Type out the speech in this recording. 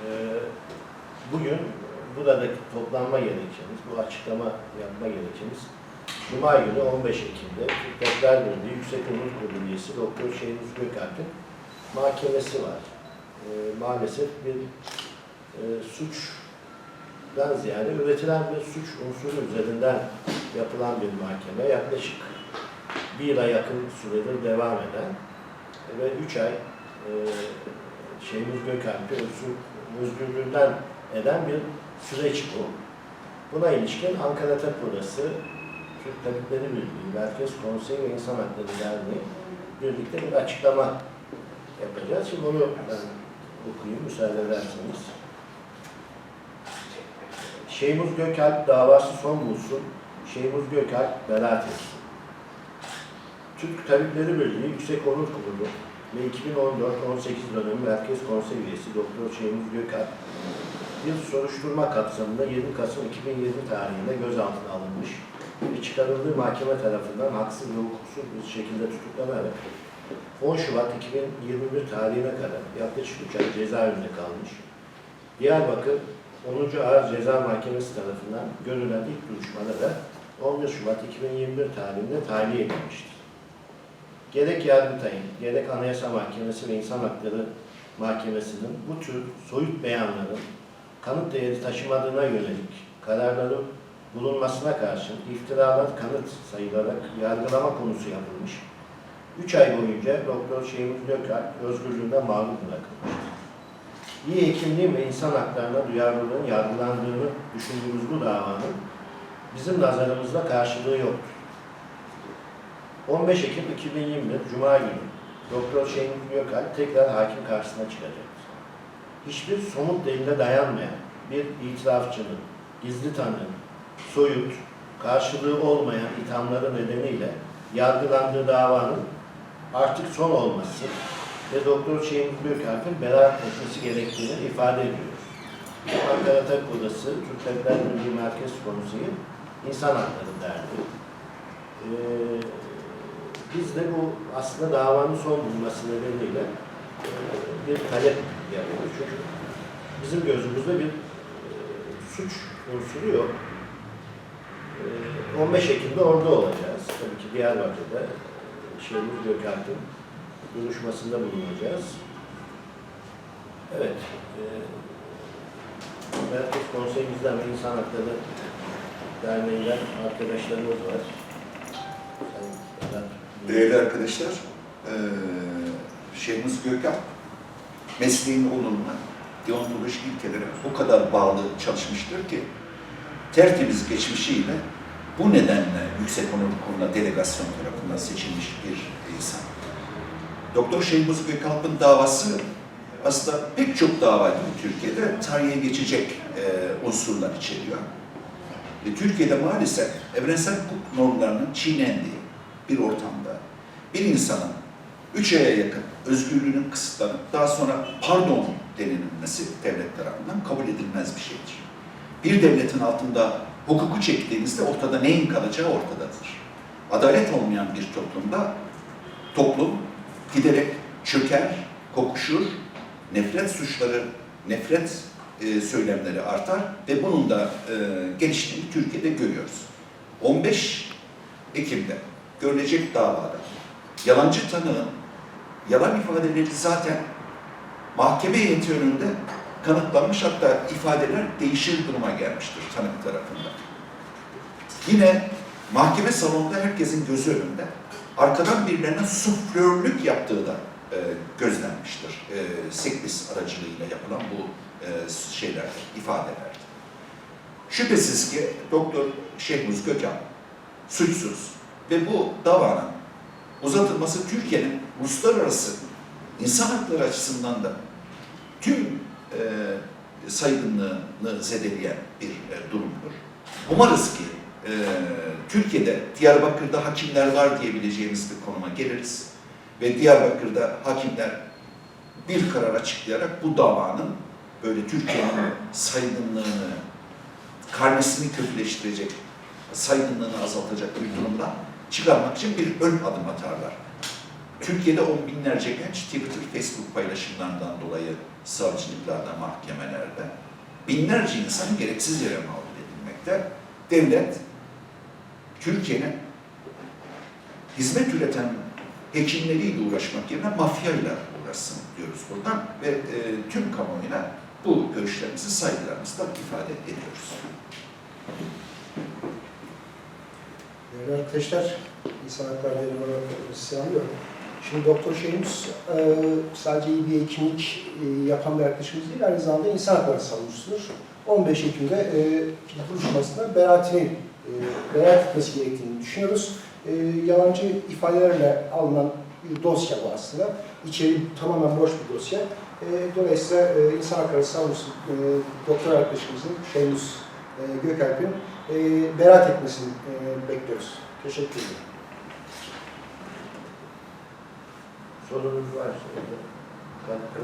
Ee, bugün buradaki toplanma gerekçemiz, bu açıklama yapma gerekçemiz Cuma günü 15 Ekim'de Türkler Birliği Yüksek Onur Kurulu üyesi Doktor Şehmus Gökalp'in mahkemesi var. Ee, maalesef bir e, suçdan ziyade üretilen bir suç unsuru üzerinden yapılan bir mahkeme. Yaklaşık bir yıla yakın süredir devam eden ve üç ay e, Şehmus Gökalp'i özgür, özgürlüğünden eden bir süreç bu. Buna ilişkin Ankara Tabip Odası, Türk Tabipleri Birliği, Merkez Konseyi ve İnsan Hakları Derneği birlikte bir açıklama yapacağız. Şimdi onu ben okuyayım müsaade ederseniz. Şeyhmuz Gökalp davası son bulsun. Şeyhmuz Gökalp beraat etsin. Türk Tabipleri Birliği Yüksek Onur Kurulu ve 2014-18 dönemi Merkez Konsey Üyesi Doktor Şeyhmuz Gökalp bir soruşturma kapsamında 20 Kasım 2020 tarihinde gözaltına alınmış ve çıkarıldığı mahkeme tarafından haksız ve hukuksuz bir şekilde tutuklanarak 10 Şubat 2021 tarihine kadar yaklaşık 3 ay cezaevinde kalmış. Diyarbakır 10. Ağır Ceza Mahkemesi tarafından görülen ilk duruşmada da 11 Şubat 2021 tarihinde tahliye edilmiştir. Gerek Yargıtay'ın, gerek Anayasa Mahkemesi ve İnsan Hakları Mahkemesi'nin bu tür soyut beyanların kanıt değeri taşımadığına yönelik kararları bulunmasına karşın iftiralar kanıt sayılarak yargılama konusu yapılmış. 3 ay boyunca Doktor Şeyhimiz Gökalp özgürlüğünden mağlup bırakılmıştır. İyi hekimliğin ve insan haklarına duyarlılığın yargılandığını düşündüğümüz bu davanın bizim nazarımızda karşılığı yoktur. 15 Ekim 2021 Cuma günü Doktor Şeyhimiz Gökalp tekrar hakim karşısına çıkacaktır. Hiçbir somut delile dayanmayan bir itirafçının, gizli tanığın, soyut, karşılığı olmayan ithamları nedeniyle yargılandığı davanın artık son olması ve Doktor Şeyhimiz Gökalp'in beraat etmesi gerektiğini ifade ediyoruz. Ankara Tabip Odası, Türk Tabipler Birliği Merkez Konseyi, İnsan Hakları Derneği. Ee, biz de bu aslında davanın son bulması nedeniyle e, bir talep yapıyoruz. Çünkü bizim gözümüzde bir e, suç unsuru yok. E, 15 Ekim'de orada olacağız. Tabii ki Diyarbakır'da e, Şeyhimiz Gökalp'in duruşmasında bulunacağız. Evet. E, Merkez Konseyimizden ve İnsan Hakları Derneği'nden arkadaşlarımız var. Sayın Değerli arkadaşlar, Şeyhimiz Gökhan mesleğin olumuna, deontolojik ilkelere o kadar bağlı çalışmıştır ki tertemiz geçmişiyle bu nedenle Yüksek Onur Kurulu'na delegasyon tarafından seçilmiş bir insan. Doktor Şeyhimiz Gökalp'ın davası aslında pek çok davaydı Türkiye'de tarihe geçecek eee, unsurlar içeriyor. Ve Türkiye'de maalesef evrensel hukuk normlarının çiğnendiği bir ortamda bir insanın üç aya yakın özgürlüğünün kısıtlanıp daha sonra pardon denilmesi devlet tarafından kabul edilmez bir şeydir. Bir devletin altında hukuku çektiğinizde ortada neyin kalacağı ortadadır. Adalet olmayan bir toplumda toplum giderek çöker, kokuşur, nefret suçları, nefret e, söylemleri artar ve bunun da e, geliştiğini Türkiye'de görüyoruz. 15 Ekim'de görülecek davada yalancı tanığın yalan ifadeleri zaten mahkeme heyeti önünde kanıtlanmış hatta ifadeler değişir duruma gelmiştir tanık tarafından. Yine mahkeme salonunda herkesin gözü önünde arkadan birilerine suflörlük yaptığı da e, gözlenmiştir. E, seklis aracılığıyla yapılan bu e, şeyler, ifadeler. Şüphesiz ki Doktor Şehmuz Gökhan suçsuz ve bu davanın uzatılması Türkiye'nin uluslararası insan hakları açısından da tüm e, saygınlığını zedeleyen bir e, durumdur. Umarız ki e, Türkiye'de Diyarbakır'da hakimler var diyebileceğimiz bir konuma geliriz ve Diyarbakır'da hakimler bir karar açıklayarak bu davanın böyle Türkiye'nin saygınlığını, karnesini kötüleştirecek, saygınlığını azaltacak bir durumdan çıkarmak için bir ön adım atarlar. Türkiye'de on binlerce genç Twitter, Facebook paylaşımlarından dolayı savcılıklarda, mahkemelerde binlerce insan gereksiz yere mağdur edilmekte. Devlet, Türkiye'nin hizmet üreten hekimleriyle uğraşmak yerine mafyayla uğraşsın diyoruz buradan ve e, tüm kamuoyuna bu görüşlerimizi saygılarımızla ifade ediyoruz. Değerli arkadaşlar, insan hakları derneği olarak selamlıyorum. Şimdi Doktor Şeyhimiz e, sadece iyi bir hekimlik e, yapan bir arkadaşımız değil, aynı zamanda insan hakları savunucusudur. 15 Ekim'de e, duruşmasında beraatini, e, beraat etmesi gerektiğini düşünüyoruz. E, yalancı ifadelerle alınan bir dosya bu aslında. İçeri tamamen boş bir dosya. E, dolayısıyla e, insan hakları savunucusu e, doktor arkadaşımızın Şeyhimiz e, Gökalp'in e, beraat etmesini e, bekliyoruz. Teşekkür ederim. Sorunuz varsa. Katkı.